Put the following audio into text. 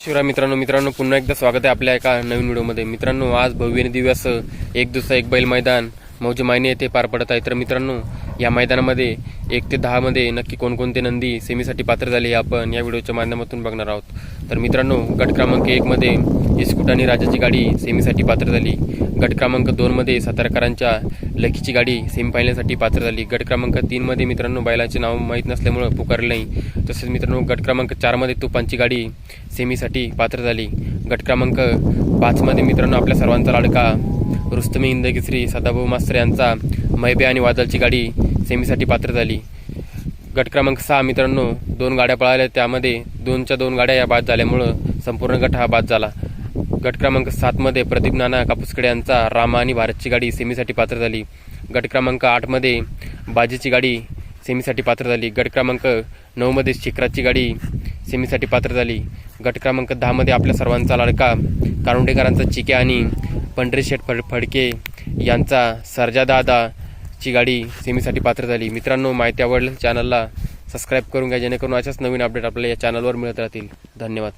शिवराय मित्रांनो मित्रांनो पुन्हा एकदा स्वागत आहे आपल्या एका नवीन व्हिडिओमध्ये. मित्रांनो आज भव्य दिव्यास एक दिवसा एक बैल मैदान मौजे मायने येथे पार पडत आहे. तर मित्रांनो या मैदानामध्ये एक ते दहामध्ये नक्की कोणकोणते नंदी सेमीसाठी पात्र झाले हे आपण या व्हिडिओच्या माध्यमातून बघणार आहोत. तर मित्रांनो गट क्रमांक एकमध्ये इस्कुट आणि राजाची गाडी सेमीसाठी पात्र झाली. गट क्रमांक दोनमध्ये सातारकरांच्या लकीची गाडी सेमीफायनलसाठी पात्र झाली. गट क्रमांक तीनमध्ये मित्रांनो बैलाचे नाव माहीत नसल्यामुळं पुकारले नाही. तसेच मित्रांनो गट क्रमांक चारमध्ये तुपांची गाडी सेमीसाठी पात्र झाली. गट क्रमांक पाचमध्ये मित्रांनो आपल्या सर्वांचा लाडका रुस्तमी इंदगिसरी सदाभाऊ मास्तर यांचा मैबे आणि वादलची गाडी सेमीसाठी पात्र झाली. गट क्रमांक सहा मित्रांनो दोन गाड्या पळाल्या. त्यामध्ये दोनच्या दोन गाड्या या बाद झाल्यामुळं संपूर्ण गट हा बाद झाला. गट क्रमांक सातमध्ये प्रदीप नाना कापूसकडे यांचा रामा आणि भारतची गाडी सेमीसाठी पात्र झाली. गट क्रमांक आठमध्ये बाजीची गाडी सेमीसाठी पात्र झाली. गट क्रमांक नऊमध्ये शिखराची गाडी सेमीसाठी पात्र झाली. गट क्रमांक दहामध्ये आपल्या सर्वांचा लाडका कारुंडेकरांचा चिक्या आणि पंढरी शेठ फड फडके यांचा सर्जादादा ची गाडी सेमीसाठी पात्र झाली. मित्रांनो माहिती आवडलं चॅनलला सबस्क्राईब करून घ्या जेणेकरून अशाच नवीन अपडेट आपल्याला या चॅनलवर मिळत राहतील. धन्यवाद.